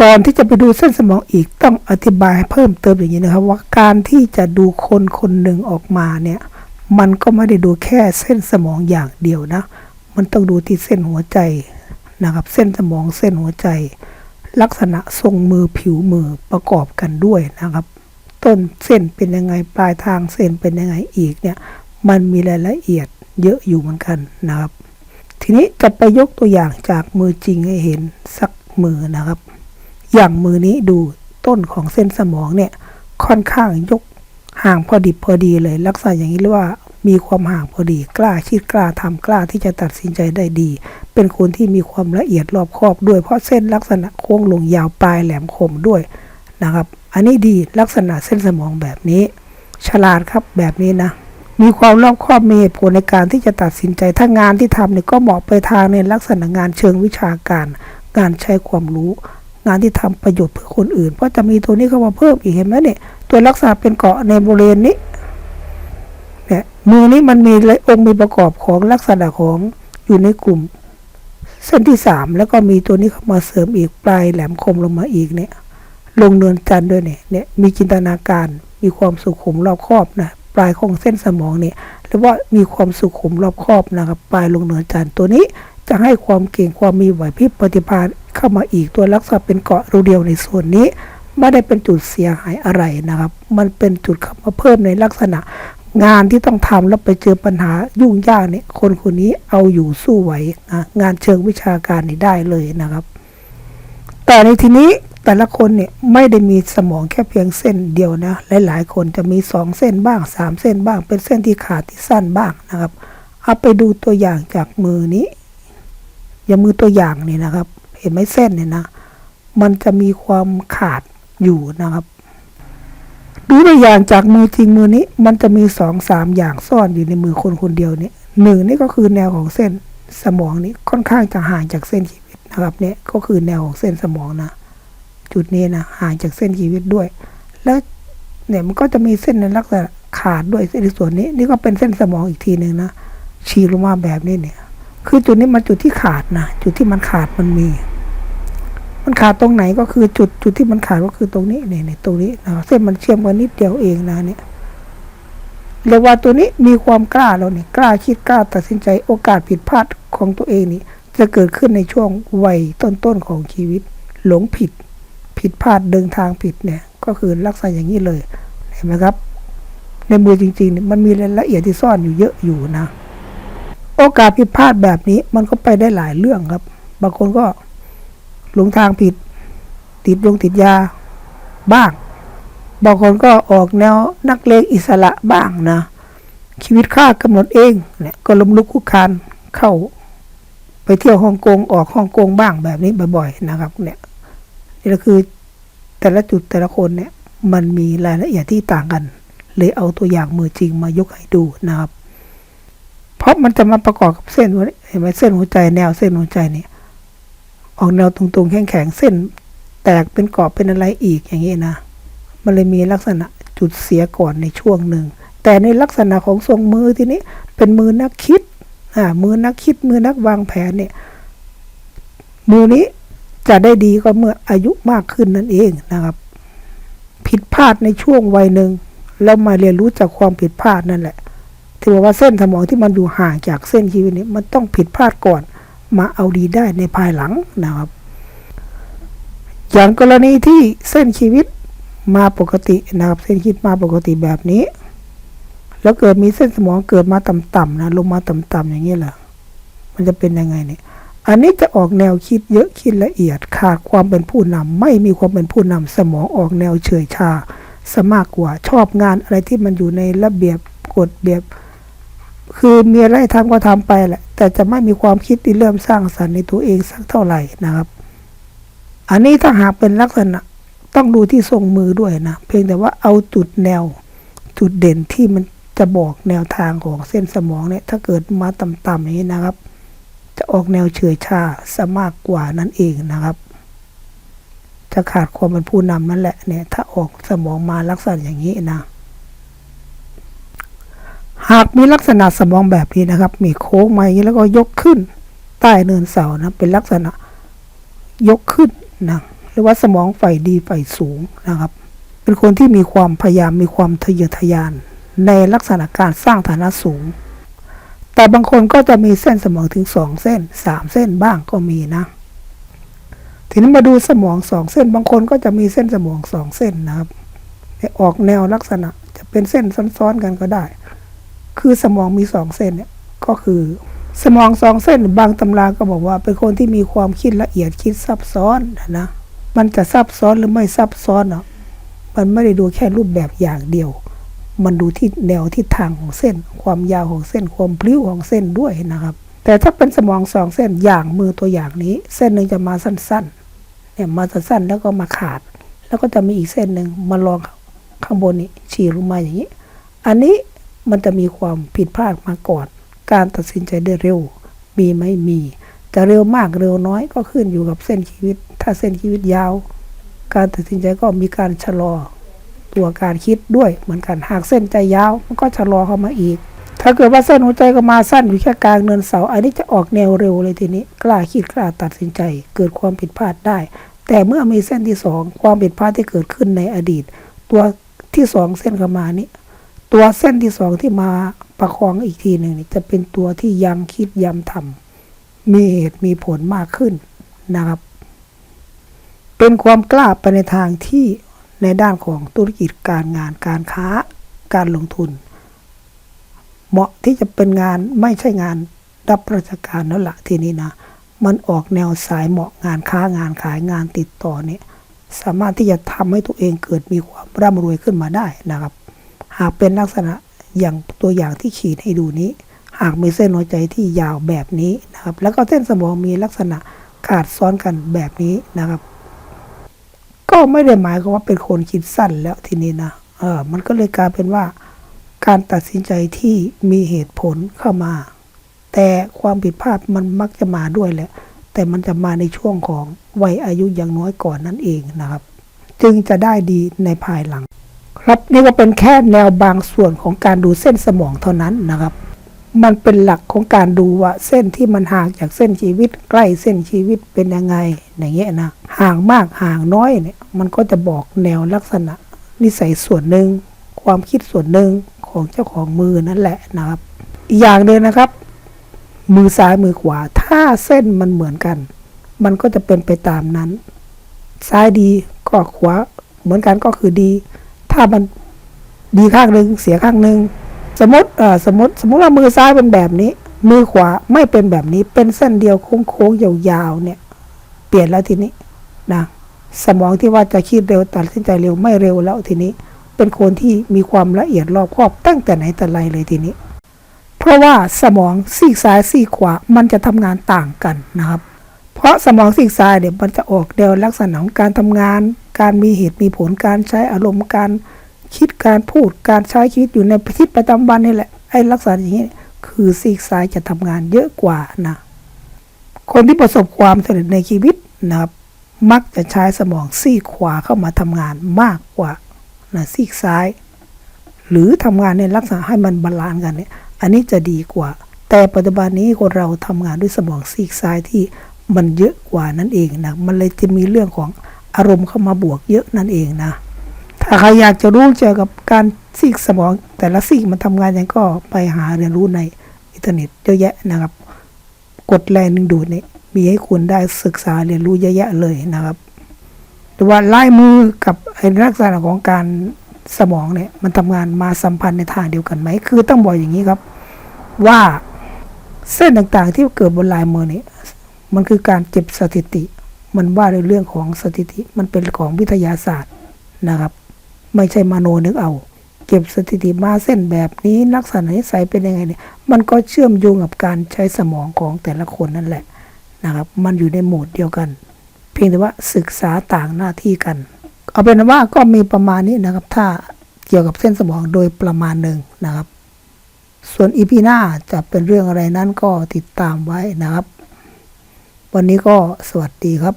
ก่อนที่จะไปดูเส้นสมองอีกต้องอธิบายเพิ่มเติมอย่างนี้นะครับ ว่าการที่จะดูคนคนหนึ่งออกมาเนี่ยมันก็ไม่ได้ดูแค่เส้นสมองอย่างเดียวนะ มันต้องดูที่เส้นหัวใจนะครับ เส้นสมองเส้นหัวใจ ลักษณะทรงมือผิวมือประกอบกันด้วยนะครับ ต้นเส้นเป็นยังไงปลายทางเส้นเป็นยังไงอีกเนี่ยมันมีรายละเอียดเยอะอยู่เหมือนกันนะครับ ทีนี้จะไปยกตัวอย่างจากมือจริงให้เห็นสักมือนะครับ อย่างมือนี้ดูต้นของเส้นสมองเนี่ยค่อนข้างยกห่างพอดิบพอดีเลย ลักษณะอย่างนี้เรียกว่ามีความห่างพอดี กล้าคิดกล้าทำกล้าที่จะตัดสินใจได้ดี เป็นคนที่มีความละเอียดรอบคอบด้วย เพราะเส้นลักษณะโค้งลงยาวปลายแหลมคมด้วยนะครับ อันนี้ดีลักษณะเส้นสมองแบบนี้ ฉลาดครับแบบนี้นะ มีความรอบคอบมีเหตุผลในการที่จะตัดสินใจ ถ้างานที่ทำเนี่ยก็เหมาะไปทางในลักษณะงานเชิงวิชาการ งานใช้ความรู้ งานที่ทำประโยชน์เพื่อคนอื่น เพราะจะมีตัวนี้เข้ามาเพิ่มอีกเห็นไหมเนี่ยตัวลักษณะเป็นเกาะในบริเวณนี้เนี่ยมือนี้มันมีองค์มีประกอบของลักษณะของอยู่ในกลุ่ม เส้นที่สามแล้วก็มีตัวนี้เข้ามาเสริมอีกปลายแหลมคมลงมาอีกเนี่ย ลงเนินจันด้วยเนี่ยเนี่ยมีจินตนาการมีความสุขุมรอบครอบนะปลายของเส้นสมองเนี่ยเรียกว่ามีความสุขุมรอบครอบนะครับ ปลายลงเนินจันตัวนี้จะให้ความเก่งความมีไหวพริบปฏิภาณ เข้ามาอีกตัวลักษณะเป็นเกาะรูเดียวในส่วนนี้ ไม่ได้เป็นจุดเสียหายอะไรนะครับ มันเป็นจุดเข้ามาเพิ่มในลักษณะ งานที่ต้องทำแล้วไปเจอปัญหายุ่งยากเนี่ยคนคนนี้เอาอยู่สู้ไหวนะงานเชิงวิชาการนี่ได้เลยนะครับ แต่ในทีนี้แต่ละคนเนี่ยไม่ได้มีสมองแค่เพียงเส้นเดียวนะหลาย ๆ คนจะมีสองเส้นบ้างสามเส้นบ้าง เป็นเส้นที่ขาดที่สั้นบ้างนะครับเอาไปดูตัวอย่างจากมือนี้ อย่ามือตัวอย่างนี่นะครับ เห็นไหมเส้นเนี่ยนะ มันจะมีความขาดอยู่นะครับ ดูตัวอย่างจากมือจริงมือนี้ มันจะมีสองสามอย่างซ่อนอยู่ในมือคนคนเดียวเนี่ยหนึ่งนี่ก็คือแนวของเส้นสมองนี้ค่อนข้างจะห่างจากเส้นชีวิตนะครับ เนี่ยก็คือแนวของเส้นสมองนะ จุดนี้นะห่างจากเส้นชีวิตด้วย แล้วเนี่ยมันก็จะมีเส้นในลักษณะขาดด้วยเส้นส่วนนี้ นี่ก็เป็นเส้นสมองอีกทีหนึ่งนะฉีกลงมาแบบนี้เนี่ย คือจุดนี้มันจุดที่ขาดนะ จุดที่มันขาดมันมี มันขาดตรงไหนก็คือจุดจุดที่มันขาดก็คือตรงนี้เนี่ยเนี่ยตรงนี้นะเส้นมันเชื่อมกันนิดเดียวเองนะเนี่ยเรียกว่าตัวนี้มีความกล้าแล้วเนี่ยกล้าคิดกล้าตัดสินใจโอกาสผิดพลาดของตัวเองนี่ จะเกิดขึ้นในช่วงวัยต้นๆของชีวิต หลงผิด ผิดพลาดเดินทางผิดเนี่ย ก็คือลักษณะอย่างนี้เลยเห็นไหมครับ ในมือจริงๆ มันมีรายละเอียดที่ซ่อนอยู่เยอะอยู่นะ โอกาสผิดพลาดแบบนี้มันก็ไปได้หลายเรื่องครับ บางคนก็ หลงทางผิด ติดลงติดยาบ้าง บางคนก็ออกแนวนักเลงอิสระบ้างนะ ชีวิตข้ากำหนดเองเนี่ยก็ล้มลุกคุกคานเข้า ไปเที่ยวฮ่องกงออกฮ่องกงบ้างแบบนี้บ่อยๆนะครับ เนี่ยนี่ก็คือแต่ละจุดแต่ละคนเนี่ย มันมีรายละเอียดที่ต่างกัน เลยเอาตัวอย่างมือจริงมายกให้ดูนะครับ เพราะมันจะมาประกอบกับเส้นเห็นไหมเส้นหัวใจแนวเส้นหัวใจเนี่ย ออกแนวตรงๆ แข็งๆ เส้น แตกเป็นกรอบเป็นอะไรอีกอย่างนี้นะ มันเลยมีลักษณะจุดเสียก่อนในช่วงหนึ่ง แต่ในลักษณะของทรงมือทีนี้เป็นมือนักคิดอ่ามือนักคิดมือนักวางแผนเนี่ย มือนี้จะได้ดีก็เมื่ออายุมากขึ้นนั่นเองนะครับ ผิดพลาดในช่วงวัยหนึ่งแล้วมาเรียนรู้จากความผิดพลาดนั่นแหละถือว่าเส้นสมองที่มันอยู่ห่างจากเส้นชีวิตนี้มันต้องผิดพลาดก่อน มาเอาดีได้ในภายหลังนะครับ อย่างกรณีที่เส้นชีวิตมาปกตินะครับ เส้นชีวิตมาปกติแบบนี้ แล้วเกิดมีเส้นสมองเกิดมาต่ำๆนะลงมาต่ำๆอย่างนี้แหละมันจะเป็นยังไงเนี่ยอันนี้จะออกแนวคิดเยอะคิดละเอียดขาดความเป็นผู้นำไม่มีความเป็นผู้นำสมองออกแนวเฉยชาสมากกว่าชอบงานอะไรที่มันอยู่ในระเบียบกฎเบียบ คือมีอะไรทำก็ทำไปแหละ แต่จะไม่มีความคิดที่เริ่มสร้างสรรค์ในตัวเองสักเท่าไหร่นะครับ อันนี้ถ้าหากเป็นลักษณะต้องดูที่ทรงมือด้วยนะ เพียงแต่ว่าเอาจุดแนว จุดเด่นที่มันจะบอกแนวทางของเส้นสมองเนี่ย ถ้าเกิดมาต่ำๆอย่างนี้นะครับ จะออกแนวเฉื่อยชาซะมากกว่านั่นเองนะครับ จะขาดความเป็นผู้นำนั่นแหละเนี่ย ถ้าออกสมองมาลักษณะอย่างนี้นะ หากมีลักษณะสมองแบบนี้นะครับ มีโค้งมาอย่างนี้แล้วก็ยกขึ้น ใต้เนินเสานะเป็นลักษณะยกขึ้นนะรือว่าสมองใฝ่ดีใฝ่สูงนะครับ เป็นคนที่มีความพยายามมีความทะเยอทะยาน ในลักษณะการสร้างฐานะสูง แต่บางคนก็จะมีเส้นสมองถึงสองเส้นสามเส้นบ้างก็มีนะ ทีนี้มาดูสมองสองเส้น บางคนก็จะมีเส้นสมองสองเส้นนะครับออกแนวลักษณะจะเป็นเส้นซ้อนๆกันก็ได้ คือสมองมีสองเส้นเนี่ยก็คือสมองสองเส้นบางตำราก็บอกว่า เป็นคนที่มีความคิดละเอียดคิดซับซ้อนนะมันจะซับซ้อนหรือไม่ซับซ้อนอะมันไม่ได้ดูแค่รูปแบบอย่างเดียว มันดูที่แนวทิศทางของเส้น ความยาวของเส้น ความพลิ้วของเส้นด้วยนะครับ แต่ถ้าเป็นสมองสองเส้นอย่างมือตัวอย่างนี้ เส้นหนึ่งจะมาสั้นๆเนี่ยมาสั้นๆแล้วก็มาขาด แล้วก็จะมีอีกเส้นหนึ่งมาลองข้างบนนี้ฉีกลงมาอย่างนี้ อันนี้ มันจะมีความผิดพลาดมาก่อน การตัดสินใจได้เร็ว มีไหมมี จะเร็วมากเร็วน้อยก็ขึ้นอยู่กับเส้นชีวิต ถ้าเส้นชีวิตยาว การตัดสินใจก็มีการชะลอ ตัวการคิดด้วยเหมือนกันหากเส้นใจยาว มันก็ชะลอเข้ามาอีก ถ้าเกิดว่าเส้นหัวใจก็มาสั้นอยู่แค่กลางเนินเสาอันนี้จะออกแนวเร็วเลยทีนี้ กล้าคิดกล้าตัดสินใจ เกิดความผิดพลาดได้ แต่เมื่อมีเส้นที่สองความผิดพลาดที่เกิดขึ้นในอดีต ตัวที่สองเส้นเข้ามานี้ ตัวเส้นที่สองที่มาประคองอีกทีหนึ่งจะเป็นตัวที่ย้ำคิดย้ำทำมีเหตุมีผลมากขึ้นนะครับ เป็นความกล้าไปในทางที่ในด้านของธุรกิจการงานการค้าการลงทุน เหมาะที่จะเป็นงานไม่ใช่งานรับราชการแล้วละทีนี้นะ มันออกแนวสายเหมาะงานค้างานขายงานติดต่อเนี่ยสามารถที่จะทำให้ตัวเองเกิดมีความร่ำรวยขึ้นมาได้นะครับ หากเป็นลักษณะอย่างตัวอย่างที่ขีดให้ดูนี้ หากมีเส้นหัวใจที่ยาวแบบนี้นะครับ แล้วก็เส้นสมองมีลักษณะขาดซ้อนกันแบบนี้นะครับ ก็ไม่ได้หมายความว่าเป็นคนคิดสั้นแล้วทีนี้นะเออมันก็เลยกลายเป็นว่า การตัดสินใจที่มีเหตุผลเข้ามา แต่ความผิดพลาดมันมักจะมาด้วยแหละ แต่มันจะมาในช่วงของวัยอายุยังน้อยก่อนนั่นเองนะครับ จึงจะได้ดีในภายหลัง ครับนี่ก็เป็นแค่แนวบางส่วนของการดูเส้นสมองเท่านั้นนะครับ มันเป็นหลักของการดูว่าเส้นที่มันห่างจากเส้นชีวิต ใกล้เส้นชีวิตเป็นยังไงอย่างเงี้ยนะห่างมากห่างน้อยเนี่ยมันก็จะบอกแนวลักษณะ นิสัยส่วนหนึ่งความคิดส่วนหนึ่งของเจ้าของมือนั่นแหละนะครับอีกอย่างหนึ่งนะครับ มือซ้ายมือขวา ถ้าเส้นมันเหมือนกัน มันก็จะเป็นไปตามนั้น ซ้ายดีก็ขวาเหมือนกันก็คือดี ถ้ามันดีข้างหนึ่งเสียข้างหนึ่งสมมติสมมติสมมติว่ามือซ้ายเป็นแบบนี้ มือขวาไม่เป็นแบบนี้ เป็นเส้นเดียวโค้งๆยาวๆเนี่ย เปลี่ยนแล้วทีนี้นะสมองที่ว่าจะคิดเร็วตัดสินใจเร็วไม่เร็วแล้วทีนี้ เป็นคนที่มีความละเอียดรอบคอบตั้งแต่ไหนแต่ไรเลยทีนี้ เพราะว่าสมองซีกซ้ายซีกขวามันจะทำงานต่างกันนะครับ เพราะสมองซีกซ้ายเนี่ยมันจะออกแนวลักษณะของการทำงาน การมีเหตุมีผลการใช้อารมณ์การคิดการพูดการใช้ชีวิตอยู่ในชีวิตประจำวันนี่แหละไอ้ลักษณะอย่างนี้คือซีกซ้ายจะทำงานเยอะกว่านะ คนที่ประสบความสำเร็จในชีวิตนะครับ มักจะใช้สมองซีกขวาเข้ามาทำงานมากกว่านะซีกซ้าย หรือทำงานในลักษณะให้มันบาลานซ์กันเนี่ย อันนี้จะดีกว่า แต่ปัจจุบันนี้คนเราทำงานด้วยสมองซีกซ้ายที่มันเยอะกว่านั่นเองนะมันเลยจะมีเรื่องของ อารมณ์เข้ามาบวกเยอะนั่นเองนะ ถ้าใครอยากจะรู้เกี่ยวกับการซีกสมอง แต่ละซีกมันทำงานยังก็ไปหาเรียนรู้ในอินเทอร์เน็ตเยอะแยะนะครับ กดแรงหนึ่งดูดเนี่ยมีให้คุณได้ศึกษาเรียนรู้เยอะแยะเลยนะครับหรือว่าลายมือกับไอ้ลักษณะของการสมองเนี่ยมันทำงานมาสัมพันธ์ในทางเดียวกันไหม คือต้องบอกอย่างนี้ครับ ว่าเส้นต่างๆที่เกิดบนลายมือเนี่ยมันคือการเก็บสถิติ มันว่าในเรื่องของสถิติมันเป็นของวิทยาศาสตร์นะครับ ไม่ใช่มโนนึกเอา เก็บสถิติมาเส้นแบบนี้ลักษณะนิสัยเป็นยังไงเนี่ยมันก็เชื่อมโยงกับการใช้สมองของแต่ละคนนั่นแหละนะครับ มันอยู่ในโหมดเดียวกัน เพียงแต่ว่าศึกษาต่างหน้าที่กัน เอาเป็นว่าก็มีประมาณนี้นะครับ ถ้าเกี่ยวกับเส้นสมองโดยประมาณหนึ่งนะครับ ส่วนอีพีหน้าจะเป็นเรื่องอะไรนั้นก็ติดตามไว้นะครับ วันนี้ก็สวัสดีครับ